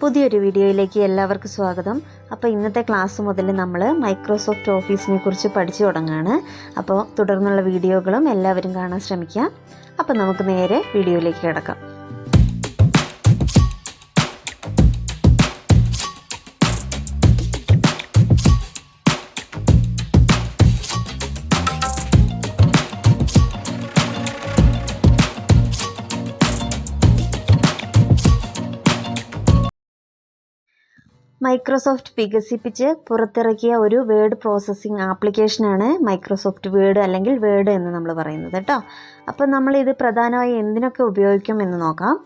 പുതിയൊരു വീഡിയോയിലേക്ക് എല്ലാവർക്കും സ്വാഗതം. അപ്പോൾ ഇന്നത്തെ ക്ലാസ് മുതൽ നമ്മൾ മൈക്രോസോഫ്റ്റ് ഓഫീസിനെ കുറിച്ച് പഠിച്ചു തുടങ്ങുകയാണ് അപ്പോൾ തുടർന്നുള്ള വീഡിയോകളും എല്ലാവരും കാണാൻ ശ്രമിക്കാം. അപ്പോൾ നമുക്ക് നേരെ വീഡിയോയിലേക്ക് കിടക്കാം. മൈക്രോസോഫ്റ്റ് വികസിപ്പിച്ച് പുറത്തിറക്കിയ ഒരു വേർഡ് പ്രോസസ്സിംഗ് ആപ്ലിക്കേഷനാണ് മൈക്രോസോഫ്റ്റ് വേർഡ് അല്ലെങ്കിൽ വേർഡ് എന്ന് നമ്മൾ പറയുന്നത് കേട്ടോ. നമ്മൾ ഇത് പ്രധാനമായി എന്തിനൊക്കെ ഉപയോഗിക്കും എന്ന് നോക്കാം.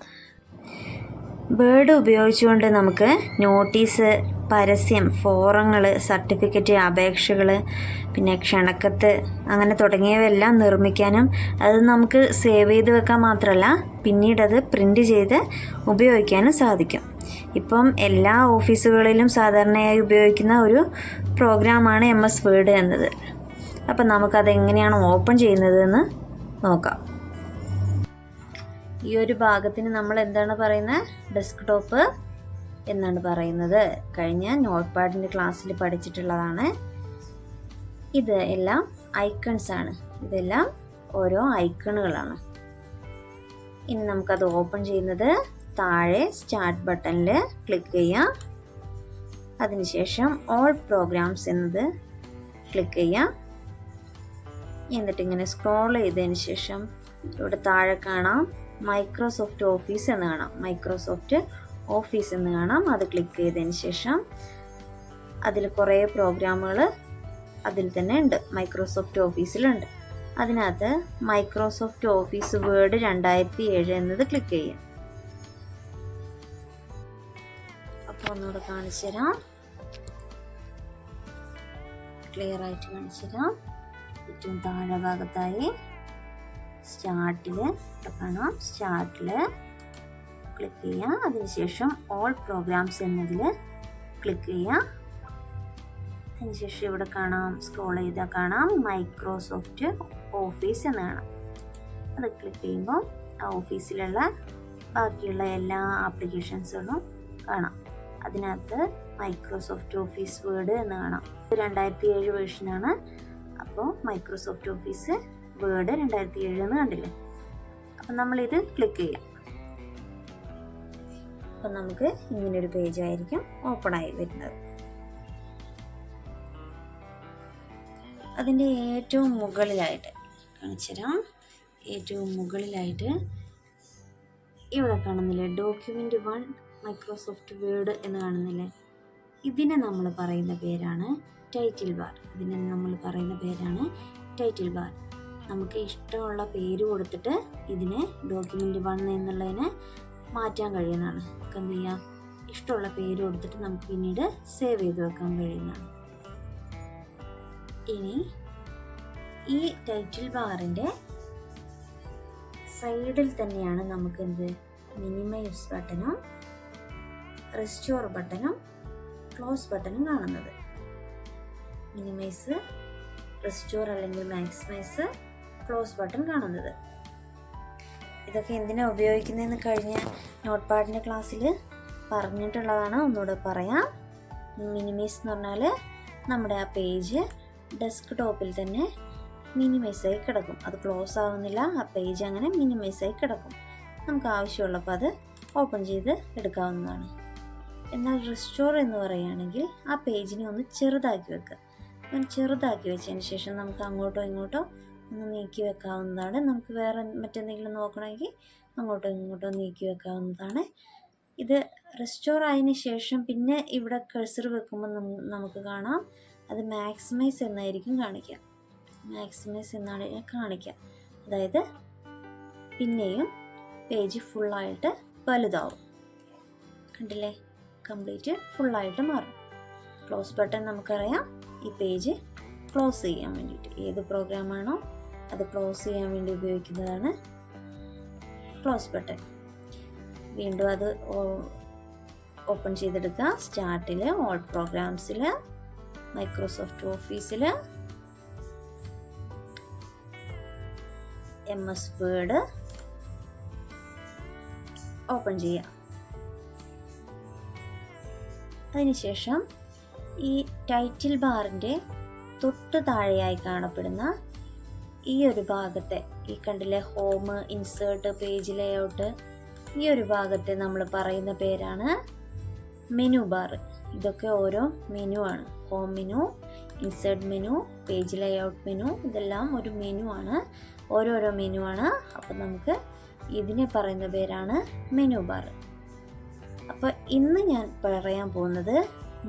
വേർഡ് ഉപയോഗിച്ചുകൊണ്ട് നമുക്ക് നോട്ടീസ് പരസ്യം ഫോറങ്ങൾ സർട്ടിഫിക്കറ്റ് അപേക്ഷകൾ പിന്നെ ക്ഷണക്കത്ത് അങ്ങനെ തുടങ്ങിയവയെല്ലാം നിർമ്മിക്കാനും അത് നമുക്ക് സേവ് ചെയ്ത് വെക്കാൻ മാത്രമല്ല പിന്നീട് അത് പ്രിന്റ് ചെയ്ത് ഉപയോഗിക്കാനും സാധിക്കും. ഇപ്പം എല്ലാ ഓഫീസുകളിലും സാധാരണയായി ഉപയോഗിക്കുന്ന ഒരു പ്രോഗ്രാമാണ് എം എസ് വേർഡ് എന്നത്. അപ്പം നമുക്കത് എങ്ങനെയാണ് ഓപ്പൺ ചെയ്യുന്നതെന്ന് നോക്കാം. ഈ ഒരു ഭാഗത്തിന് നമ്മൾ എന്താണ് പറയുന്നത് ഡെസ്ക്ടോപ്പ് എന്നാണ് പറയുന്നത്. കഴിഞ്ഞ നോട്ട് പാഡിന്റെ ക്ലാസ്സിൽ പഠിച്ചിട്ടുള്ളതാണ്. ഇത് എല്ലാം ഐക്കൺസ് ആണ്. ഇതെല്ലാം ഓരോ ഐക്കണുകളാണ്. ഇനി നമുക്കത് ഓപ്പൺ ചെയ്യുന്നത് താഴെ സ്റ്റാർട്ട് ബട്ടണിൽ ക്ലിക്ക് ചെയ്യാം. അതിനുശേഷം ഓൾ പ്രോഗ്രാംസ് എന്നത് ക്ലിക്ക് ചെയ്യാം. എന്നിട്ട് ഇങ്ങനെ സ്ക്രോൾ ചെയ്തതിന് ശേഷം ഇവിടെ താഴെ കാണാം. മൈക്രോസോഫ്റ്റ് ഓഫീസ് എന്ന് കാണാം. മൈക്രോസോഫ്റ്റ് ഓഫീസ് എന്ന് കാണാം. അത് ക്ലിക്ക് ചെയ്തതിന് ശേഷം അതിൽ കുറേ പ്രോഗ്രാമുകൾ അതിൽ തന്നെ ഉണ്ട്. മൈക്രോസോഫ്റ്റ് ഓഫീസിലുണ്ട് അതിനകത്ത് മൈക്രോസോഫ്റ്റ് ഓഫീസ് വേർഡ് രണ്ടായിരത്തി ഏഴ് എന്നത് ക്ലിക്ക് ചെയ്യാം. ഒന്നുകൂടെ കാണിച്ചു തരാം. ക്ലിയർ ആയിട്ട് കാണിച്ചു തരാം. ഏറ്റവും താഴെ ഭാഗത്തായി സ്റ്റാർട്ടിൽ കാണാം. സ്റ്റാർട്ടിൽ ക്ലിക്ക് ചെയ്യാം അതിനുശേഷം ഓൾ പ്രോഗ്രാംസ് എന്നതിൽ ക്ലിക്ക് ചെയ്യാം അതിനുശേഷം ഇവിടെ കാണാം സ്ക്രോൾ ചെയ്താൽ കാണാം. മൈക്രോസോഫ്റ്റ് ഓഫീസ് എന്ന് കാണാം. അത് ക്ലിക്ക് ചെയ്യുമ്പോൾ ആ ഓഫീസിലുള്ള ബാക്കിയുള്ള എല്ലാ ആപ്ലിക്കേഷൻസുകളും കാണാം. അതിനകത്ത് മൈക്രോസോഫ്റ്റ് ഓഫീസ് വേർഡ് എന്ന് കാണാം. രണ്ടായിരത്തി ഏഴ് വേർഷനാണ് അപ്പോൾ മൈക്രോസോഫ്റ്റ് ഓഫീസ് വേർഡ് രണ്ടായിരത്തി ഏഴ് എന്ന് കണ്ടില്ലേ? അപ്പം നമ്മളിത് ക്ലിക്ക് ചെയ്യാം. അപ്പം നമുക്ക് ഇങ്ങനൊരു ഓപ്പൺ ആയി വരുന്നത്. അതിന്റെ ഏറ്റവും മുകളിലായിട്ട് കാണിച്ചുതരാം. ഏറ്റവും മുകളിലായിട്ട് ഇവിടെ കാണുന്നില്ലേ? ഡോക്യുമെന്റ് വൺ മൈക്രോസോഫ്റ്റ് വേർഡ് എന്ന് കാണുന്നില്ലേ? ഇതിനെ നമ്മൾ പറയുന്ന പേരാണ് ടൈറ്റിൽ ബാർ ഇതിനെ നമ്മൾ പറയുന്ന പേരാണ് ടൈറ്റിൽ ബാർ നമുക്ക് ഇഷ്ടമുള്ള പേര് കൊടുത്തിട്ട് ഇതിനെ ഡോക്യുമെന്റ് വൺ എന്നുള്ളതിനെ മാറ്റാൻ കഴിയുന്നതാണ്. നമുക്ക് എന്ത് ചെയ്യാം? ഇഷ്ടമുള്ള പേര് കൊടുത്തിട്ട് നമുക്ക് പിന്നീട് സേവ് ചെയ്ത് വെക്കാൻ കഴിയുന്നതാണ്. ഇനി ഈ ടൈറ്റിൽ ബാറിന്റെ സൈഡിൽ തന്നെയാണ് നമുക്ക് എന്ത്? മിനിമൈസ് ബട്ടണും റെസ്റ്റോർ ബട്ടണും ക്ലോസ് ബട്ടണും കാണുന്നത്. മിനിമൈസ് റെസ്റ്റോർ അല്ലെങ്കിൽ മാക്സിമൈസ് ക്ലോസ് ബട്ടൺ കാണുന്നത്. ഇതൊക്കെ എന്തിനാ ഉപയോഗിക്കുന്നതെന്ന് കഴിഞ്ഞ നോട്ട് പാഡിന്റെ ക്ലാസ്സിൽ പറഞ്ഞിട്ടുള്ളതാണ്. ഒന്നുകൂടെ പറയാം. മിനിമൈസ് എന്ന് പറഞ്ഞാൽ നമ്മുടെ ആ പേജ് ഡെസ്ക് ടോപ്പിൽ തന്നെ മിനിമൈസ് ആയി കിടക്കും. അത് ക്ലോസ് ആവുന്നില്ല ആ പേജ് അങ്ങനെ മിനിമൈസ് ആയി കിടക്കും. നമുക്ക് ആവശ്യമുള്ളപ്പോൾ അത് ഓപ്പൺ ചെയ്ത് എടുക്കാവുന്നതാണ്. എന്നാൽ റിസ്റ്റോർ എന്ന് പറയുകയാണെങ്കിൽ ആ പേജിനെ ഒന്ന് ചെറുതാക്കി വെക്കുക ഒന്ന് ചെറുതാക്കി വെച്ചതിന് ശേഷം നമുക്ക് അങ്ങോട്ടോ ഇങ്ങോട്ടോ ഒന്ന് നീക്കി വെക്കാവുന്നതാണ്. നമുക്ക് വേറെ മറ്റെന്തെങ്കിലും നോക്കണമെങ്കിൽ അങ്ങോട്ടോ ഇങ്ങോട്ടോ നീക്കി വെക്കാവുന്നതാണ്. ഇത് റെസ്റ്റോർ ആയതിന് ശേഷം പിന്നെ ഇവിടെ കഴ്സർ വെക്കുമ്പോൾ നമുക്ക് കാണാം. അത് മാക്സിമൈസ് എന്നായിരിക്കും കാണിക്കുക. മാക്സിമൈസ് എന്നാണ് കാണിക്കുക. അതായത് പിന്നെയും പേജ് ഫുള്ളായിട്ട് വലുതാവും. കണ്ടില്ലേ? കംപ്ലീറ്റ് ഫുള്ളായിട്ട് മാറും. ക്ലോസ് ബട്ടൺ നമുക്കറിയാം. ഈ പേജ് ക്ലോസ് ചെയ്യാൻ വേണ്ടിയിട്ട്. ഏത് പ്രോഗ്രാമാണോ അത് ക്ലോസ് ചെയ്യാൻ വേണ്ടി ഉപയോഗിക്കുന്നതാണ് ക്ലോസ് ബട്ടൺ. വീണ്ടും അത് ഓപ്പൺ ചെയ്തെടുക്കുക. സ്റ്റാർട്ടിൽ ഓൾ പ്രോഗ്രാംസിൽ മൈക്രോസോഫ്റ്റ് ഓഫീസിൽ എം എസ് വേർഡ് ഓപ്പൺ ചെയ്യാം അതിനുശേഷം ഈ ടൈറ്റിൽ ബാറിന്റെ തൊട്ട് താഴെയായി കാണപ്പെടുന്ന ഈ ഒരു ഭാഗത്തെ ഈ കണ്ടിലെ ഹോം ഇൻസേർട്ട് പേജ് ലേഔട്ട് ഈ ഒരു ഭാഗത്തെ നമ്മൾ പറയുന്ന പേരാണ് മെനു ബാർ ഇതൊക്കെ ഓരോ മെനു ആണ്. Home menu insert menu page layout menu ഇതെല്ലാം ഒരു മെനു ആണ്. ഓരോരോ മെനു ആണ്. അപ്പോൾ നമുക്ക് ഇതിനെ പറയുന്ന പേരാണ് മെനു ബാർ അപ്പോൾ ഇന്ന് ഞാൻ പറയാൻ പോകുന്നത്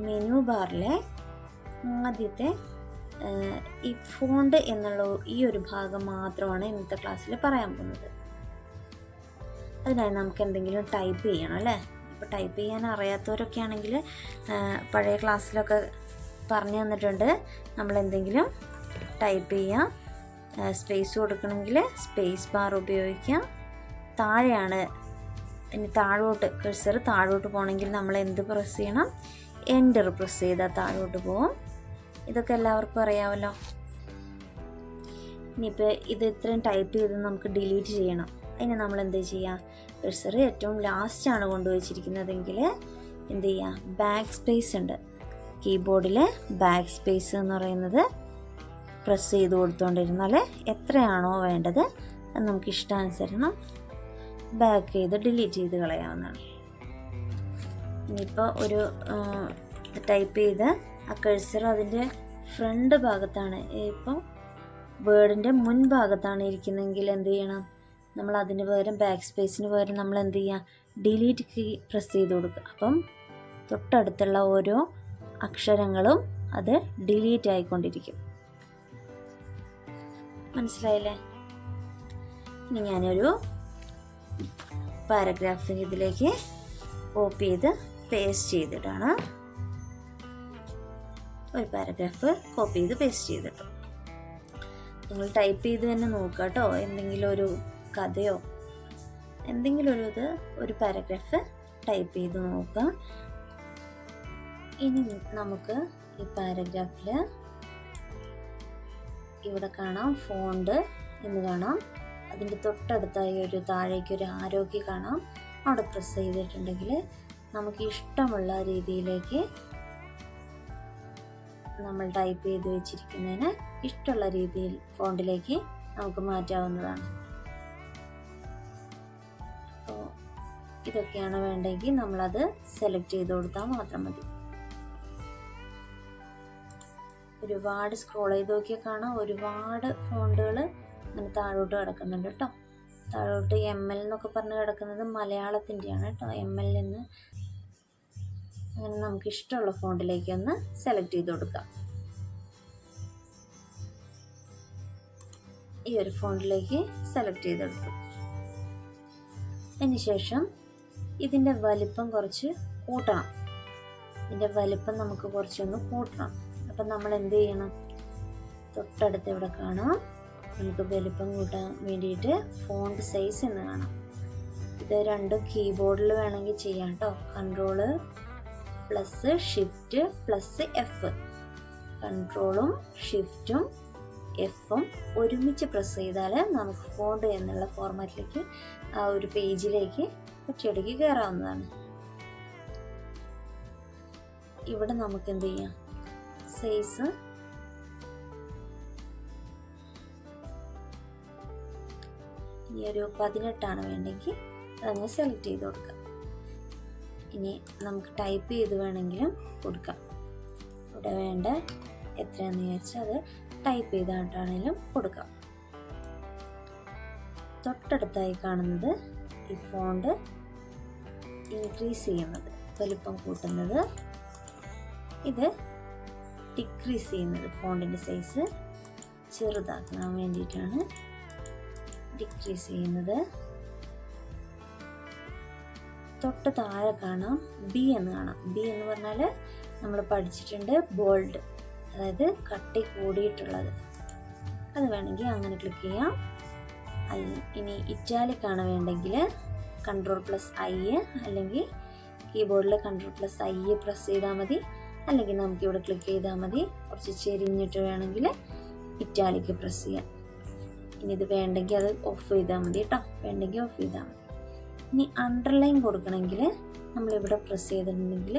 മെനു ബാറിലെ ആദ്യത്തെ ഈ ഫോണ്ട് എന്നുള്ള ഈ ഒരു ഭാഗം മാത്രമാണ് ഇന്നത്തെ ക്ലാസ്സിൽ പറയാൻ പോകുന്നത്. അതിനായി നമുക്ക് എന്തെങ്കിലും ടൈപ്പ് ചെയ്യണം അല്ലേ? ഇപ്പോൾ ടൈപ്പ് ചെയ്യാൻ അറിയാത്തവരൊക്കെ ആണെങ്കിൽ പഴയ ക്ലാസ്സിലൊക്കെ പറഞ്ഞു തന്നിട്ടുണ്ട്. നമ്മൾ എന്തെങ്കിലും ടൈപ്പ് ചെയ്യാം. സ്പേസ് കൊടുക്കണമെങ്കിൽ സ്പേസ് ബാർ ഉപയോഗിക്കാം. താഴെയാണ് ഇനി താഴോട്ട് കഴ്സർ താഴോട്ട് പോകണമെങ്കിൽ നമ്മൾ എന്ത് പ്രസ് ചെയ്യണം? എന്റർ പ്രസ് ചെയ്താൽ താഴോട്ട് പോകും ഇതൊക്കെ എല്ലാവർക്കും അറിയാമല്ലോ. ഇനിയിപ്പോൾ ഇത് ഇത്രയും ടൈപ്പ് ചെയ്ത് നമുക്ക് ഡിലീറ്റ് ചെയ്യണം. അതിന് നമ്മൾ എന്ത് ചെയ്യുക കഴ്സർ ഏറ്റവും ലാസ്റ്റാണ് കൊണ്ടുവച്ചിരിക്കുന്നതെങ്കിൽ എന്ത് ചെയ്യുക ബാക്ക് സ്പേസ് ഉണ്ട്. കീബോർഡിൽ ബാക്ക് സ്പേസ് എന്ന് പറയുന്നത് പ്രസ് ചെയ്ത് കൊടുത്തുകൊണ്ടിരുന്നാൽ എത്രയാണോ വേണ്ടത് അത് നമുക്ക് ഇഷ്ടാനുസരണം ബാക്ക് ചെയ്ത് ഡിലീറ്റ് ചെയ്ത് കളയാവുന്നതാണ്. ഇനിയിപ്പോൾ ഒരു ടൈപ്പ് ചെയ്ത് ആ കഴ്സർ അതിന്റെ ഫ്രണ്ട് ഭാഗത്താണ്. ഇപ്പോൾ വേർഡിന്റെ മുൻഭാഗത്താണ് ഇരിക്കുന്നതെങ്കിൽ എന്ത് ചെയ്യണം? നമ്മൾ അതിന് പകരം ബാക്ക് സ്പേസിന് പകരം നമ്മൾ എന്ത് ചെയ്യുക ഡിലീറ്റ് കീ പ്രസ് ചെയ്ത് കൊടുക്കുക. അപ്പം തൊട്ടടുത്തുള്ള ഓരോ അക്ഷരങ്ങളും അത് ഡിലീറ്റ് ആയിക്കൊണ്ടിരിക്കും. മനസ്സിലായില്ലേ? ഇനി ഞാനൊരു പാരഗ്രാഫ് ഇതിലേക്ക് കോപ്പി ചെയ്ത് പേസ്റ്റ് ചെയ്തിട്ടാണ് ഒരു പാരഗ്രാഫ് കോപ്പി ചെയ്ത് പേസ്റ്റ് ചെയ്തിട്ടു. നിങ്ങൾ ടൈപ്പ് ചെയ്ത് തന്നെ നോക്കുക കേട്ടോ. എന്തെങ്കിലും ഒരു കഥയോ എന്തെങ്കിലും ഒരു ഇത് ഒരു പാരഗ്രാഫ് ടൈപ്പ് ചെയ്ത് നോക്കുക. ഇനി നമുക്ക് ഈ പാരഗ്രാഫിൽ ഇവിടെ കാണാം ഫോണ്ട് എന്ന് കാണാം. അതിന്റെ തൊട്ടടുത്തായി ഒരു താഴേക്ക് ഒരു ആരോഗ്യ കാണാം അവിടെ പ്രസ് ചെയ്തിട്ടുണ്ടെങ്കിൽ നമുക്ക് ഇഷ്ടമുള്ള രീതിയിലേക്ക് നമ്മൾ ടൈപ്പ് ചെയ്ത് വെച്ചിരിക്കുന്നതിന് ഇഷ്ടമുള്ള രീതിയിൽ ഫോണ്ടിലേക്ക് നമുക്ക് മാറ്റാവുന്നതാണ്. അപ്പോൾ ഇതൊക്കെയാണ് വേണ്ടെങ്കിൽ നമ്മളത് സെലക്ട് ചെയ്ത് കൊടുത്താൽ മാത്രം മതി. ഒരുപാട് സ്ക്രോൾ ചെയ്ത് നോക്കിയാൽ കാണാം ഒരുപാട് ഫോണ്ടുകൾ അങ്ങനെ താഴോട്ട് കിടക്കുന്നുണ്ട് കേട്ടോ. താഴോട്ട് എം എൽ എന്നൊക്കെ പറഞ്ഞ് കിടക്കുന്നത് മലയാളത്തിന്റെയാണ് കേട്ടോ. എം എൽ എന്ന് അങ്ങനെ നമുക്ക് ഇഷ്ടമുള്ള ഫോണ്ടിലേക്ക് ഒന്ന് സെലക്ട് ചെയ്ത് കൊടുക്കാം. ഈ ഒരു ഫോണ്ടിലേക്ക് സെലക്ട് ചെയ്തെടുത്തു അതിനുശേഷം ഇതിന്റെ വലിപ്പം കുറച്ച് കൂട്ടണം. ഇതിന്റെ വലിപ്പം നമുക്ക് കുറച്ചൊന്ന് കൂട്ടണം. അപ്പം നമ്മൾ എന്ത് ചെയ്യണം? തൊട്ടടുത്ത് ഇവിടെ കാണാം? നമുക്ക് വലിപ്പം കൂട്ടാൻ വേണ്ടിയിട്ട് ഫോണ്ട് സൈസ് എന്ന് കാണാം. ഇത് രണ്ടും കീബോർഡിൽ വേണമെങ്കിൽ ചെയ്യാം കേട്ടോ control plus shift plus F കൺട്രോളും ഷിഫ്റ്റും എഫും ഒരുമിച്ച് പ്രസ് ചെയ്താൽ നമുക്ക് ഫോണ്ട് എന്നുള്ള ഫോർമാറ്റിലേക്ക് ആ ഒരു പേജിലേക്ക് ഒറ്റയടിക്ക് കയറാവുന്നതാണ് ഇവിടെ നമുക്ക് എന്ത് ചെയ്യാം? സൈസ് ഇനി ഒരു പതിനെട്ടാണ് വേണ്ടെങ്കിൽ അതങ്ങ് സെലക്ട് ചെയ്ത് കൊടുക്കാം. ഇനി നമുക്ക് ടൈപ്പ് ചെയ്ത് വേണമെങ്കിലും കൊടുക്കാം. ഇവിടെ വേണ്ട എത്രയാണെന്ന് വിചാരിച്ചാൽ അത് ടൈപ്പ് ചെയ്തിട്ടാണെങ്കിലും കൊടുക്കാം. തൊട്ടടുത്തായി കാണുന്നത് ഈ ഫോണ്ട് ഇൻക്രീസ് ചെയ്യുന്നത്. വലിപ്പം കൂട്ടുന്നത്. ഇത് ഡിക്രീസ് ചെയ്യുന്നത്. ഫോണ്ടിന്റെ സൈസ് ചെറുതാക്കാൻ വേണ്ടിയിട്ടാണ്. ഡിക്രീസ് ചെയ്യുന്നത്. തൊട്ട് താഴെ കാണാം ബി എന്ന് കാണാം. ബി എന്ന് പറഞ്ഞാൽ നമ്മൾ പഠിച്ചിട്ടുണ്ട് ബോൾഡ് അതായത് കട്ടി കൂടിയിട്ടുള്ളത്. അത് വേണമെങ്കിൽ അങ്ങനെ ക്ലിക്ക് ചെയ്യാം. അല്ല- ഇനി ഇറ്റാലിക്കാണ് വേണ്ടെങ്കിൽ കൺട്രോൾ പ്ലസ് ഐ അല്ലെങ്കിൽ കീബോർഡിൽ കൺട്രോൾ പ്ലസ് ഐ പ്രസ് ചെയ്താൽ മതി. അല്ലെങ്കിൽ നമുക്ക് ഇവിടെ ക്ലിക്ക് ചെയ്താൽ മതി. കുറച്ച് ചെരിഞ്ഞിട്ട് വേണമെങ്കിൽ ഇറ്റാലിക്ക് പ്രസ് ചെയ്യാം. ഇനി ഇത് വേണ്ടെങ്കിൽ അത് ഓഫ് ചെയ്താൽ മതി കേട്ടോ. വേണ്ടെങ്കിൽ ഓഫ് ചെയ്താൽ മതി. ഇനി അണ്ടർലൈൻ കൊടുക്കണമെങ്കിൽ നമ്മളിവിടെ പ്രസ് ചെയ്തിട്ടുണ്ടെങ്കിൽ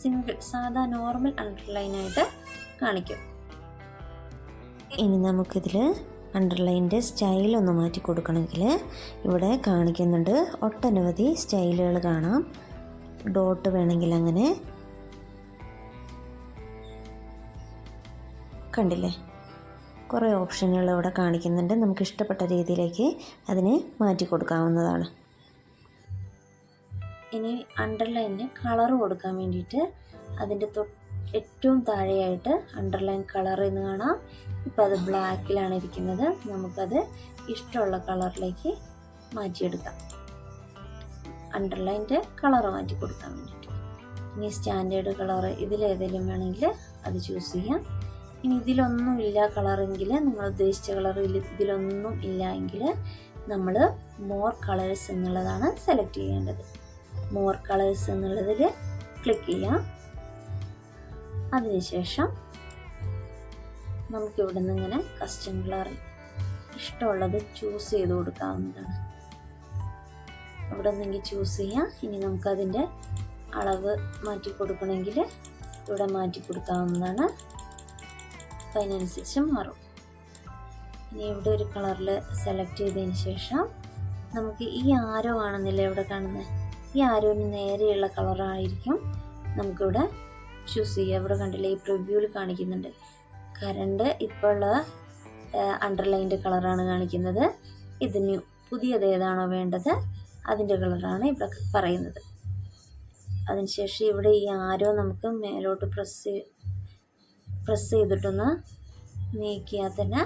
സിംഗിൾ സാധാ നോർമൽ അണ്ടർലൈനായിട്ട് കാണിക്കും. ഇനി നമുക്കിതിൽ അണ്ടർലൈന്റെ സ്റ്റൈൽ ഒന്ന് മാറ്റി കൊടുക്കണമെങ്കിൽ ഇവിടെ കാണിക്കുന്നുണ്ട് ഒട്ടനവധി സ്റ്റൈലുകൾ കാണാം. ഡോട്ട് വേണമെങ്കിൽ അങ്ങനെ. കണ്ടില്ലേ? കുറേ ഓപ്ഷനുകൾ ഇവിടെ കാണിക്കുന്നുണ്ട്. നമുക്ക് ഇഷ്ടപ്പെട്ട രീതിയിലേക്ക് അതിനെ മാറ്റി കൊടുക്കാവുന്നതാണ്. ഇനി അണ്ടർലൈനിന് കളർ കൊടുക്കാൻ വേണ്ടിയിട്ട് അതിന്റെ ഏറ്റവും താഴെയായിട്ട് അണ്ടർലൈൻ കളർ എന്ന് കാണാം. ഇപ്പോൾ അത് ബ്ലാക്കിലാണ് ഇരിക്കുന്നത്. നമുക്കത് ഇഷ്ടമുള്ള കളറിലേക്ക് മാറ്റിയെടുക്കാം. അണ്ടർലൈന്റെ കളർ മാറ്റി കൊടുക്കാൻ വേണ്ടിയിട്ട്. ഇനി സ്റ്റാൻഡേർഡ് കളർ ഇതിലേതെങ്കിലും വേണമെങ്കിൽ അത് ചൂസ് ചെയ്യാം. ഇനി ഇതിലൊന്നും ഇല്ല കളറെങ്കിൽ നിങ്ങൾ ഉദ്ദേശിച്ച കളർ ഇതിലൊന്നും ഇല്ല എങ്കിൽ നമ്മൾ മോർ കളേഴ്സ് എന്നുള്ളതാണ് സെലക്ട് ചെയ്യേണ്ടത്. മോർ കളേഴ്സ് എന്നുള്ളതിൽ ക്ലിക്ക് ചെയ്യാം. അതിനുശേഷം നമുക്കിവിടെ നിന്ന് ഇങ്ങനെ കസ്റ്റം കളർ ഇഷ്ടമുള്ളത് ചൂസ് ചെയ്ത് കൊടുക്കാവുന്നതാണ്. ഇവിടെ നിന്നെങ്കിൽ ചൂസ് ചെയ്യാം. ഇനി നമുക്കതിന്റെ അളവ് മാറ്റി കൊടുക്കണമെങ്കിൽ ഇവിടെ മാറ്റി കൊടുക്കാവുന്നതാണ് അപ്പം അതിനനുസരിച്ച് മാറും. ഇനി ഇവിടെ ഒരു കളറിൽ സെലക്ട് ചെയ്തതിന് ശേഷം നമുക്ക് ഈ ആരോ ആണെന്നില്ല ഇവിടെ കാണുന്നത് ഈ ആരോന് നേരെയുള്ള കളറായിരിക്കും നമുക്കിവിടെ ചൂസ് ചെയ്യുക ഇവിടെ കണ്ടില്ലേ ഈ പ്രിവ്യൂവിൽ കാണിക്കുന്നുണ്ട്. കറണ്ട് ഇപ്പോൾ ഉള്ള അണ്ടർലൈന്റെ കളറാണ് കാണിക്കുന്നത്. ഇതിന് പുതിയത് ഏതാണോ വേണ്ടത് അതിന്റെ കളറാണ് ഇവിടെ പറയുന്നത്. അതിനുശേഷം ഇവിടെ ഈ ആരോ നമുക്ക് മേലോട്ട് പ്രസ് പ്രസ് ചെയ്തിട്ടൊന്ന് നീക്കിയാൽ തന്നെ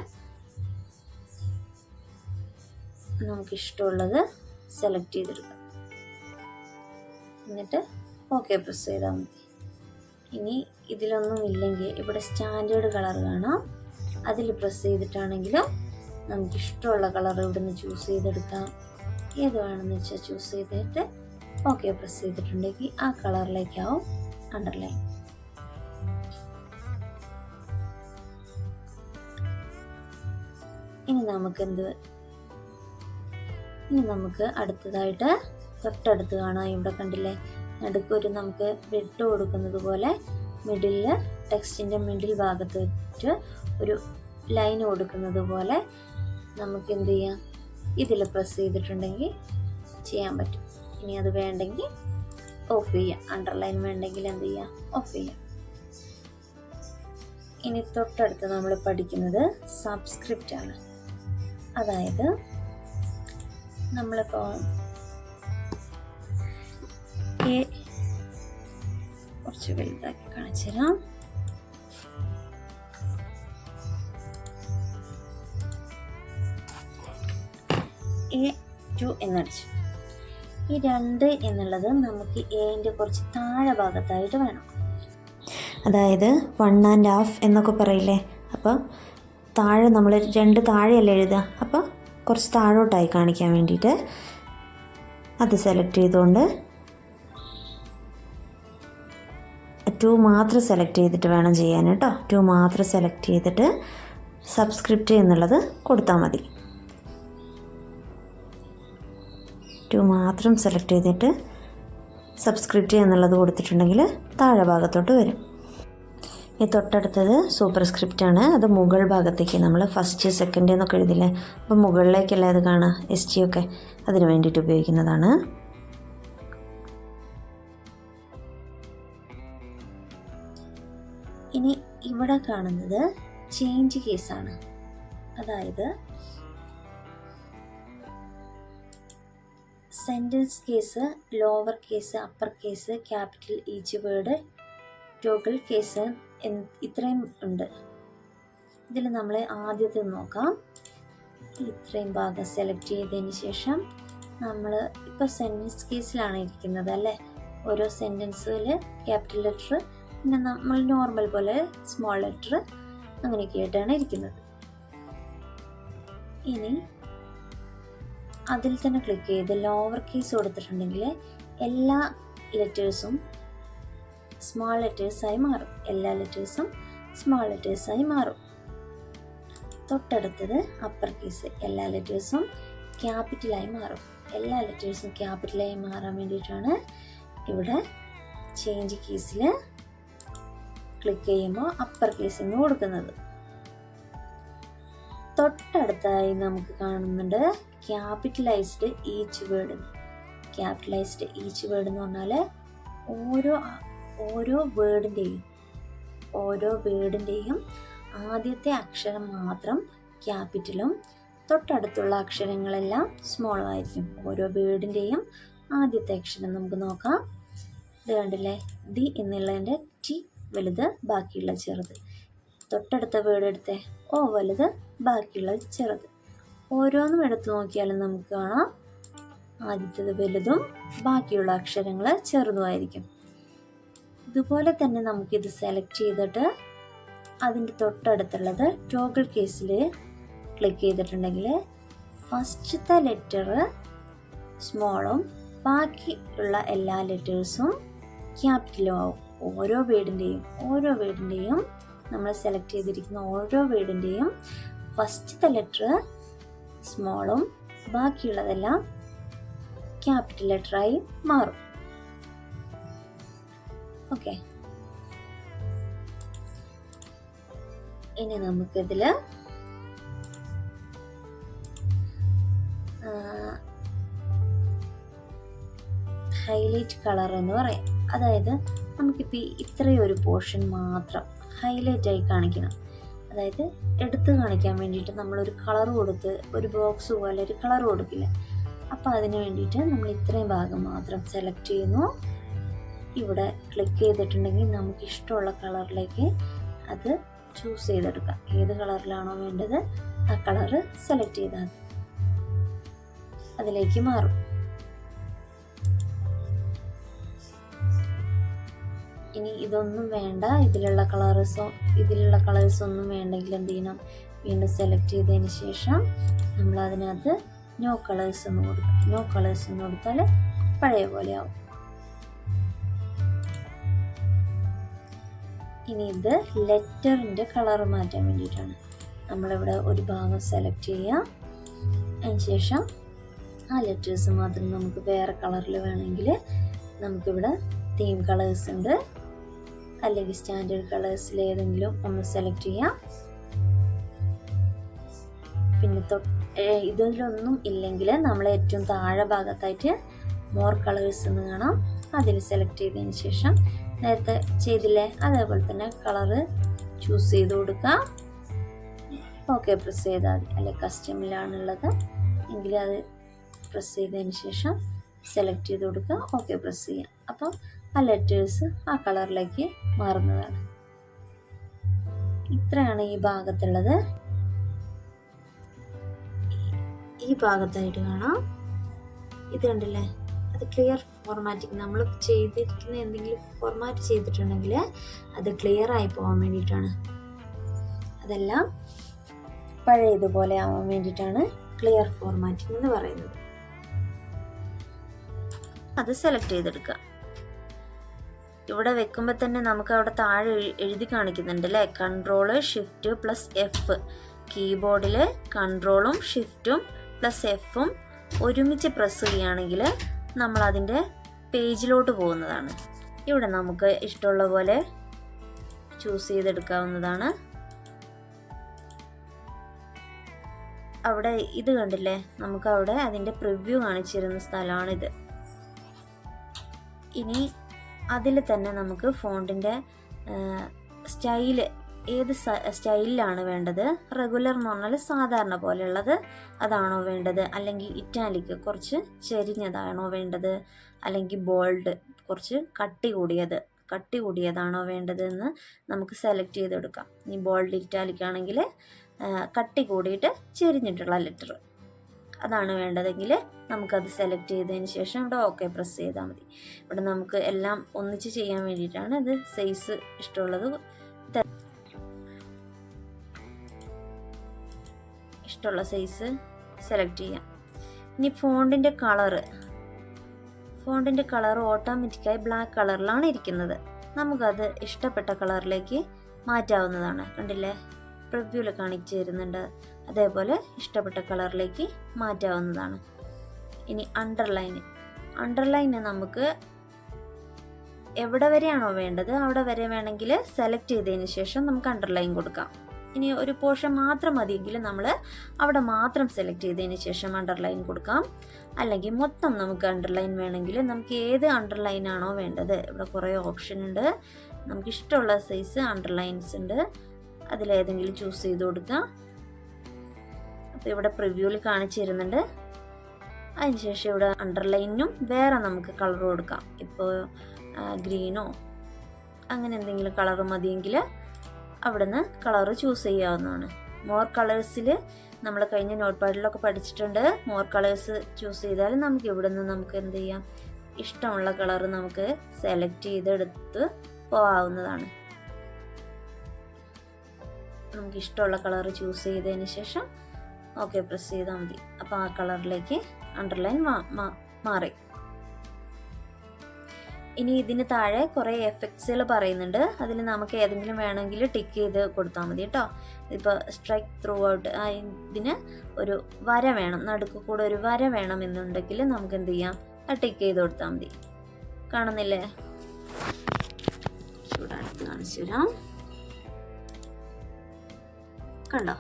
നമുക്കിഷ്ടമുള്ളത് സെലക്ട് ചെയ്തെടുക്കാം. എന്നിട്ട് ഓക്കെ പ്രസ് ചെയ്താൽ മതി. ഇനി ഇതിലൊന്നും ഇല്ലെങ്കിൽ ഇവിടെ സ്റ്റാൻഡേർഡ് കളർ കാണാം. അതിൽ പ്രസ് ചെയ്തിട്ടാണെങ്കിലും നമുക്കിഷ്ടമുള്ള കളർ ഇവിടുന്ന് ചൂസ് ചെയ്തെടുക്കാം. ഏത് വേണമെന്ന് വെച്ചാൽ ചൂസ് ചെയ്തിട്ട് ഓക്കെ പ്രസ് ചെയ്തിട്ടുണ്ടെങ്കിൽ ആ കളറിലേക്കാവും അണ്ടർലൈൻ ഇനി നമുക്ക് എന്ത് ഇനി നമുക്ക് അടുത്തതായിട്ട് തൊട്ടടുത്ത് കാണാം. ഇവിടെ കണ്ടില്ലേ? നടുക്കൊരു നമുക്ക് വെട്ട് കൊടുക്കുന്നത് പോലെ മിഡിലിൽ ടെക്സ്റ്റിന്റെ മിഡിൽ ഭാഗത്ത് വെച്ചിട്ട് ഒരു ലൈൻ കൊടുക്കുന്നത് പോലെ നമുക്ക് എന്ത് ചെയ്യാം? ഇതിൽ പ്രസ് ചെയ്തിട്ടുണ്ടെങ്കിൽ ചെയ്യാൻ പറ്റും. ഇനി അത് വേണ്ടെങ്കിൽ ഓഫ് ചെയ്യാം. അണ്ടർലൈൻ വേണ്ടെങ്കിൽ എന്ത് ചെയ്യാം? ഓഫ് ചെയ്യാം. ഇനി തൊട്ടടുത്ത് നമ്മൾ പഠിക്കുന്നത് സബ്സ്ക്രിപ്റ്റ് ആണ്. അതായത് നമ്മളിപ്പോൾ കുറച്ച് വലുതാക്കി കാണിച്ചു തരാം. എ ടു എന്നടിച്ചു ഈ രണ്ട് എന്നുള്ളത് നമുക്ക് എന്റെ കുറച്ച് താഴെ ഭാഗത്തായിട്ട് വേണം. അതായത് വൺ ആൻഡ് ഹാഫ് എന്നൊക്കെ പറയില്ലേ? അപ്പോൾ താഴെ നമ്മൾ രണ്ട് താഴെയല്ലേ എഴുതുക? അപ്പോൾ കുറച്ച് താഴോട്ടായി കാണിക്കാൻ വേണ്ടിയിട്ട് അത് സെലക്ട് ചെയ്തുകൊണ്ട് ടു മാത്രം സെലക്ട് ചെയ്തിട്ട് വേണം ചെയ്യാൻ കേട്ടോ. ടു മാത്രം സെലക്ട് ചെയ്തിട്ട് സബ്സ്ക്രിപ്റ്റ് എന്നുള്ളത് കൊടുത്താൽ മതി. ടു മാത്രം സെലക്ട് ചെയ്തിട്ട് സബ്സ്ക്രിപ്റ്റ് എന്നുള്ളത് കൊടുത്തിട്ടുണ്ടെങ്കിൽ താഴെ ഭാഗത്തോട്ട് വരും. ഈ തൊട്ടടുത്തത് സൂപ്പർ സ്ക്രിപ്റ്റ് ആണ് അത് മുകൾ ഭാഗത്തേക്ക് നമ്മൾ ഫസ്റ്റ് സെക്കൻഡ് എന്നൊക്കെ എഴുതില്ലേ? അപ്പോൾ മുകളിലേക്കല്ലേ അത് കാണുക എസ് ടി ഒക്കെ അതിന് വേണ്ടിയിട്ട് ഉപയോഗിക്കുന്നതാണ്. ഇനി ഇവിടെ കാണുന്നത് ചേഞ്ച് കേസാണ് അതായത് sentence case lower case upper case capital each word toggle case ഇത്രയും ഉണ്ട്. ഇതിൽ നമ്മൾ ആദ്യത്തെ നോക്കാം. ഇത്രയും ഭാഗം സെലക്ട് ചെയ്തതിന് ശേഷം നമ്മൾ ഇപ്പോൾ സെന്റൻസ് കേസിലാണ് ഇരിക്കുന്നത് അല്ലേ? ഓരോ സെന്റൻസിൽ ക്യാപിറ്റൽ ലെറ്റർ പിന്നെ നമ്മൾ നോർമൽ പോലെ സ്മോൾ ലെറ്റർ അങ്ങനെയൊക്കെ ആയിട്ടാണ് ഇരിക്കുന്നത്. ഇനി അതിൽ തന്നെ ക്ലിക്ക് ചെയ്ത് ലോവർ കേസ് കൊടുത്തിട്ടുണ്ടെങ്കിൽ എല്ലാ ലെറ്റേഴ്സും സ്മോൾ ലെറ്റേഴ്സായി മാറും. എല്ലാ ലെറ്റേഴ്സും സ്മോൾ ലെറ്റേഴ്സായി മാറും. തൊട്ടടുത്തത് അപ്പർ കേസ് എല്ലാ ലെറ്റേഴ്സും ക്യാപിറ്റലായി മാറും. എല്ലാ ലെറ്റേഴ്സും ക്യാപിറ്റലായി മാറാൻ വേണ്ടിയിട്ടാണ് ഇവിടെ ചേഞ്ച് കേസിൽ ക്ലിക്ക് ചെയ്യുമ്പോൾ അപ്പർ കേസ് എന്ന് കൊടുക്കുന്നത്. തൊട്ടടുത്തായി നമുക്ക് കാണുന്നുണ്ട് capitalised each word capitalised each word എന്ന് പറഞ്ഞാൽ ഓരോ ഓരോ വേർഡിന്റെയും ഓരോ വേർഡിന്റെയും ആദ്യത്തെ അക്ഷരം മാത്രം ക്യാപിറ്റലും തൊട്ടടുത്തുള്ള അക്ഷരങ്ങളെല്ലാം സ്മോളും ആയിരിക്കും. ഓരോ വേർഡിന്റെയും ആദ്യത്തെ അക്ഷരം നമുക്ക് നോക്കാം. ഇത് കണ്ടില്ലേ ദി എന്നുള്ളതിന്റെ ടി വലുത് ബാക്കിയുള്ള ചെറുത്. തൊട്ടടുത്ത വേർഡ് എടുത്തേ. ഓ വലുത് ബാക്കിയുള്ള ചെറുത്. ഓരോന്നും എടുത്തു നോക്കിയാലും നമുക്ക് കാണാം. ആദ്യത്തേത് വലുതും ബാക്കിയുള്ള അക്ഷരങ്ങൾ ചെറുതുമായിരിക്കും. ഇതുപോലെ തന്നെ നമുക്കിത് സെലക്ട് ചെയ്തിട്ട് അതിന്റെ തൊട്ടടുത്തുള്ളത് ടോഗിൾ കേസിൽ ക്ലിക്ക് ചെയ്തിട്ടുണ്ടെങ്കിൽ ഫസ്റ്റത്തെ ലെറ്റർ സ്മോളും ബാക്കിയുള്ള എല്ലാ ലെറ്റേഴ്സും ക്യാപിറ്റലും ആവും. ഓരോ വേർഡിന്റെയും ഓരോ വേർഡിന്റെയും നമ്മൾ സെലക്ട് ചെയ്തിരിക്കുന്ന ഓരോ വേർഡിന്റെയും ഫസ്റ്റത്തെ ലെറ്റർ സ്മോളും ബാക്കിയുള്ളതെല്ലാം ക്യാപിറ്റൽ ലെറ്ററായി മാറും. ഓക്കെ. ഇനി നമുക്കിതിൽ ഹൈലൈറ്റ് കളർ എന്ന് പറയാം. അതായത് നമുക്കിപ്പോൾ ഇത്രയും ഒരു പോർഷൻ മാത്രം ഹൈലൈറ്റ് ആയി കാണിക്കണം. അതായത് എടുത്ത് കാണിക്കാൻ വേണ്ടിയിട്ട് നമ്മളൊരു കളർ കൊടുത്ത് ഒരു ബോക്സ് പോലെ ഒരു കളർ കൊടുക്കില്ല. അപ്പോൾ അതിന് വേണ്ടിയിട്ട് നമ്മൾ ഇത്രയും ഭാഗം മാത്രം സെലക്ട് ചെയ്യുന്നു. ഇവിടെ ക്ലിക്ക് ചെയ്തിട്ടുണ്ടെങ്കിൽ നമുക്ക് ഇഷ്ടമുള്ള കളറിലേക്ക് അത് ചൂസ് ചെയ്തെടുക്കാം. ഏത് കളറിലാണോ വേണ്ടത് ആ കളറ് സെലക്ട് ചെയ്താൽ അതിലേക്ക് മാറും. ഇനി ഇതൊന്നും വേണ്ട. ഇതിലുള്ള കളേഴ്സോ ഇതിലുള്ള കളേഴ്സ് ഒന്നും വേണ്ടെങ്കിൽ എന്ത് ചെയ്യണം? വീണ്ടും സെലക്ട് ചെയ്തതിന് ശേഷം നമ്മൾ അതിനകത്ത് നോ കളേഴ്സ് എന്ന് കൊടുക്കാം. നോ കളേഴ്സ് എന്ന് കൊടുത്താൽ പഴയ പോലെ ആവും. ഇനി ഇത് ലെറ്ററിന്റെ കളർ മാറ്റാൻ വേണ്ടിയിട്ടാണ്. നമ്മളിവിടെ ഒരു ഭാഗം സെലക്ട് ചെയ്യുക അതിന് ശേഷം ആ ലെറ്റേഴ്സ് മാത്രം നമുക്ക് വേറെ കളറിൽ വേണമെങ്കിൽ നമുക്കിവിടെ തീം കളേഴ്സ് ഉണ്ട്. അല്ലെങ്കിൽ സ്റ്റാൻഡേർഡ് കളേഴ്സിൽ ഏതെങ്കിലും ഒന്ന് സെലക്ട് ചെയ്യാം. പിന്നെ ഇതിലൊന്നും ഇല്ലെങ്കിൽ നമ്മൾ ഏറ്റവും താഴെ ഭാഗത്തായിട്ട് മോർ കളേഴ്സ് എന്ന് കാണാം. അതിൽ സെലക്ട് ചെയ്തതിന് ശേഷം നേരത്തെ ചെയ്തില്ലേ? അതേപോലെ തന്നെ കളറ് ചൂസ് ചെയ്ത് കൊടുക്കാം. ഓക്കെ പ്രസ് ചെയ്താൽ മതി. അല്ലെ കസ്റ്റമിലാണുള്ളത് എങ്കിൽ അത് പ്രസ് ചെയ്തതിന് ശേഷം സെലക്ട് ചെയ്ത് കൊടുക്കുക ഓക്കെ പ്രസ് ചെയ്യാം. അപ്പം ആ ലെറ്റേഴ്സ് ആ കളറിലേക്ക് മാറുന്നതാണ്. ഇത്രയാണ് ഈ ഭാഗത്തുള്ളത്. ഈ ഭാഗത്തായിട്ട് കാണാം. ഇത് കണ്ടില്ലേ? ക്ലിയർ ഫോർമാറ്റ് നമ്മൾ ചെയ്തിരിക്കുന്ന എന്തെങ്കിലും ഫോർമാറ്റ് ചെയ്തിട്ടുണ്ടെങ്കിൽ അത് ക്ലിയർ ആയി പോകാൻ വേണ്ടിയിട്ടാണ്. അതെല്ലാം പഴയതുപോലെ ആവാൻ വേണ്ടിയിട്ടാണ് ക്ലിയർ ഫോർമാറ്റിംഗ് എന്ന് പറയുന്നത്. അത് സെലക്ട് ചെയ്തെടുക്കുക. ഇവിടെ വെക്കുമ്പോൾ തന്നെ നമുക്ക് അവിടെ താഴെ എഴുതി കാണിക്കുന്നുണ്ട് അല്ലേ? കൺട്രോൾ ഷിഫ്റ്റ് പ്ലസ് എഫ് കീബോർഡിൽ കൺട്രോളും ഷിഫ്റ്റും പ്ലസ് എഫും ഒരുമിച്ച് പ്രസ് ചെയ്യുകയാണെങ്കിൽ നമ്മൾ അതിന്റെ പേജിലോട്ട് പോകുന്നതാണ്. ഇവിടെ നമുക്ക് ഇഷ്ടമുള്ള പോലെ ചൂസ് ചെയ്തെടുക്കാവുന്നതാണ്. അവിടെ ഇത് കണ്ടില്ലേ? നമുക്ക് അവിടെ അതിന്റെ പ്രിവ്യൂ കാണിച്ചിരുന്ന സ്ഥലമാണിത്. ഇനി അതിൽ തന്നെ നമുക്ക് ഫോണ്ടിന്റെ സ്റ്റൈൽ ഏത് സ്റ്റൈലിലാണ് വേണ്ടത്? റെഗുലർ എന്ന് പറഞ്ഞാൽ സാധാരണ പോലെയുള്ളത് അതാണോ വേണ്ടത്? അല്ലെങ്കിൽ ഇറ്റാലിക്ക് കുറച്ച് ചെരിഞ്ഞതാണോ വേണ്ടത്? അല്ലെങ്കിൽ ബോൾഡ് കുറച്ച് കട്ടി കൂടിയത് കട്ടി കൂടിയതാണോ വേണ്ടതെന്ന് നമുക്ക് സെലക്ട് ചെയ്തെടുക്കാം. ഇനി ബോൾഡ് ഇറ്റാലിക് ആണെങ്കിൽ കട്ടി കൂടിയിട്ട് ചെരിഞ്ഞിട്ടുള്ള ലെറ്റർ അതാണ് വേണ്ടതെങ്കിൽ നമുക്കത് സെലക്ട് ചെയ്തതിന് ശേഷം ഇവിടെ ഓക്കെ പ്രസ് ചെയ്താൽ മതി. ഇവിടെ നമുക്ക് എല്ലാം ഒന്നിച്ച് ചെയ്യാൻ വേണ്ടിയിട്ടാണ് ഇത് സൈസ് ഇഷ്ടമുള്ളത്. ഇഷ്ടമുള്ള സൈസ് സെലക്ട് ചെയ്യാം. ഇനി ഫോണ്ടിന്റെ കളറ് ഫോണ്ടിന്റെ കളർ ഓട്ടോമാറ്റിക്കായി ബ്ലാക്ക് കളറിലാണ് ഇരിക്കുന്നത്. നമുക്കത് ഇഷ്ടപ്പെട്ട കളറിലേക്ക് മാറ്റാവുന്നതാണ്. കണ്ടില്ലേ? പ്രിവ്യൂവിൽ കാണിച്ചു തരുന്നുണ്ട്. അതേപോലെ ഇഷ്ടപ്പെട്ട കളറിലേക്ക് മാറ്റാവുന്നതാണ്. ഇനി അണ്ടർലൈൻ അണ്ടർലൈന് നമുക്ക് എവിടെ വരെയാണോ വേണ്ടത്? അവിടെ വരെ വേണമെങ്കിൽ സെലക്ട് ചെയ്തതിന് ശേഷം നമുക്ക് അണ്ടർലൈൻ കൊടുക്കാം. ഇനി ഒരു പോർഷൻ മാത്രം മതിയെങ്കിൽ നമ്മൾ അവിടെ മാത്രം സെലക്ട് ചെയ്തതിന് ശേഷം അണ്ടർലൈൻ കൊടുക്കാം. അല്ലെങ്കിൽ മൊത്തം നമുക്ക് അണ്ടർലൈൻ വേണമെങ്കിൽ നമുക്ക് ഏത് അണ്ടർലൈൻ ആണോ വേണ്ടത്. ഇവിടെ കുറേ ഓപ്ഷൻ ഉണ്ട്. നമുക്ക് ഇഷ്ടമുള്ള സൈസ് അണ്ടർലൈൻസ് ഉണ്ട്. അതിലേതെങ്കിലും ചൂസ് ചെയ്ത് കൊടുക്കുക അപ്പോൾ ഇവിടെ പ്രിവ്യൂവിൽ കാണിച്ചു തരുന്നുണ്ട്. അതിനുശേഷം ഇവിടെ അണ്ടർലൈനും വേറെ നമുക്ക് കളർ കൊടുക്കാം. ഇപ്പോൾ ഗ്രീനോ അങ്ങനെ എന്തെങ്കിലും കളർ മതിയെങ്കിൽ അവിടുന്ന് കളർ ചൂസ് ചെയ്യാവുന്നതാണ്. മോർ കളേഴ്സിൽ നമ്മൾ കഴിഞ്ഞ നോട്ട് പാഡിലൊക്കെ പഠിച്ചിട്ടുണ്ട്. മോർ കളേഴ്സ് ചൂസ് ചെയ്താൽ നമുക്ക് ഇവിടുന്ന് നമുക്ക് എന്ത് ചെയ്യാം? ഇഷ്ടമുള്ള കളർ നമുക്ക് സെലക്ട് ചെയ്തെടുത്ത് പോകാവുന്നതാണ് നമുക്ക് ഇഷ്ടമുള്ള കളർ ചൂസ് ചെയ്തതിന് ശേഷം ഓക്കെ പ്രസ് ചെയ്താൽ മതി. അപ്പോൾ ആ കളറിലേക്ക് അണ്ടർലൈൻ മാറി. ഇനി ഇതിന് താഴെ കുറേ എഫക്ട്സുകൾ പറയുന്നുണ്ട്. അതിൽ നമുക്ക് ഏതെങ്കിലും വേണമെങ്കിൽ ടിക്ക് ചെയ്ത് കൊടുത്താൽ മതി കേട്ടോ. ഇപ്പോൾ സ്ട്രൈക്ക് ത്രൂ ഔട്ട് ഇതിന് ഒരു വര വേണം. നടുക്ക് കൂടെ ഒരു വര വേണം എന്നുണ്ടെങ്കിൽ നമുക്ക് എന്ത് ചെയ്യാം? ആ ടിക്ക് ചെയ്ത് കൊടുത്താൽ മതി. കാണുന്നില്ലേ? ചൂടാടുത്ത് കാണിച്ചു തരാം. കണ്ടോ?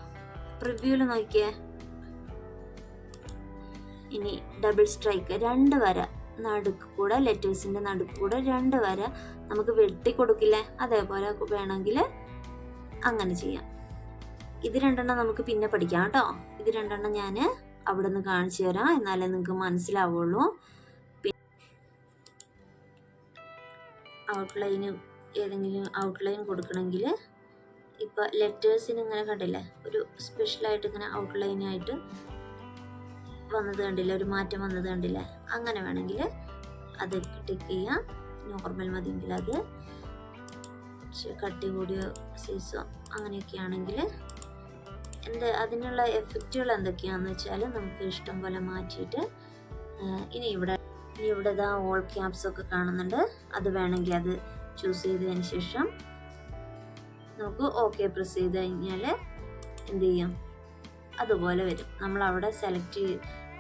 പ്രിവ്യൂൽ നോക്കിയേ. ഇനി ഡബിൾ സ്ട്രൈക്ക് രണ്ട് വര. നടുക്ക് കൂടെ ലെറ്റേഴ്സിന്റെ നടുക്ക് കൂടെ രണ്ട് വര നമുക്ക് വെട്ടി കൊടുക്കില്ലേ? അതേപോലെ വേണമെങ്കിൽ അങ്ങനെ ചെയ്യാം. ഇത് രണ്ടെണ്ണം നമുക്ക് പിന്നെ പഠിക്കാം കേട്ടോ. ഇത് രണ്ടെണ്ണം ഞാൻ അവിടെ നിന്ന് കാണിച്ചു തരാം. എന്നാലേ നിങ്ങൾക്ക് മനസ്സിലാവുള്ളൂ. ഔട്ട്ലൈന് ഏതെങ്കിലും ഔട്ട്ലൈൻ കൊടുക്കണമെങ്കിൽ ഇപ്പോൾ ലെറ്റേഴ്സിന് ഇങ്ങനെ കണ്ടില്ലേ? ഒരു സ്പെഷ്യലായിട്ട് ഇങ്ങനെ ഔട്ട്ലൈനായിട്ട് വന്നത് കണ്ടില്ല? ഒരു മാറ്റം വന്നത് കണ്ടില്ല? അങ്ങനെ വേണമെങ്കിൽ അത് ടിക്ക് ചെയ്യാം. നോർമൽ മതിയെങ്കിൽ അത് കട്ടി കൂടിയ സൈസോ അങ്ങനെയൊക്കെ ആണെങ്കിൽ എന്ത് അതിനുള്ള എഫക്റ്റുകൾ എന്തൊക്കെയാണെന്ന് വെച്ചാൽ നമുക്ക് ഇഷ്ടം പോലെ മാറ്റിയിട്ട് ഇനി ഇവിടെ ഇനി ഇവിടെ ഇതാ ഓൾ ക്യാപ്സ് ഒക്കെ കാണുന്നുണ്ട്. അത് വേണമെങ്കിൽ അത് ചൂസ് ചെയ്തതിന് ശേഷം നമുക്ക് ഓക്കെ പ്രസ് ചെയ്ത് കഴിഞ്ഞാൽ എന്ത് ചെയ്യും? അതുപോലെ വരും. നമ്മൾ അവിടെ സെലക്ട്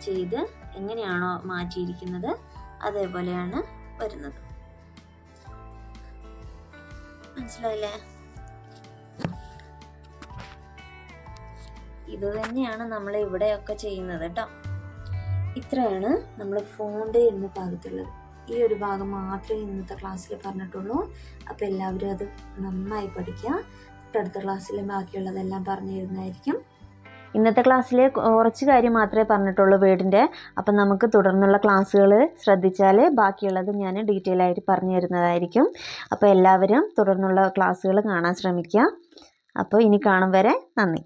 ചെയ്ത് എങ്ങനെയാണോ മാറ്റിയിരിക്കുന്നത് അതേപോലെയാണ് വരുന്നത്. മനസ്സിലായില്ലേ? ഇത് തന്നെയാണ് നമ്മൾ ഇവിടെയൊക്കെ ചെയ്യുന്നത് കേട്ടോ. ഇത്രയാണ് നമ്മൾ ഫോണ്ട് എന്ന ഭാഗത്തുള്ളത്. ഈ ഒരു ഭാഗം മാത്രമേ ഇന്നത്തെ ക്ലാസ്സിൽ പറഞ്ഞിട്ടുള്ളൂ. അപ്പോൾ എല്ലാവരും അത് നന്നായി പഠിക്കുക. തൊട്ടടുത്ത ക്ലാസ്സിൽ ബാക്കിയുള്ളതെല്ലാം പറഞ്ഞു തരുന്നതായിരിക്കും. ഇന്നത്തെ ക്ലാസ്സിൽ കുറച്ച് കാര്യം മാത്രമേ പറഞ്ഞിട്ടുള്ളൂ വീടിന്റെ. അപ്പം നമുക്ക് തുടർന്നുള്ള ക്ലാസ്സുകൾ ശ്രദ്ധിച്ചാൽ ബാക്കിയുള്ളത് ഞാൻ ഡീറ്റെയിൽ ആയിട്ട് പറഞ്ഞു തരുന്നതായിരിക്കും. അപ്പോൾ എല്ലാവരും തുടർന്നുള്ള ക്ലാസ്സുകൾ കാണാൻ ശ്രമിക്കുക. അപ്പോൾ ഇനി കാണും വരെ നന്ദി.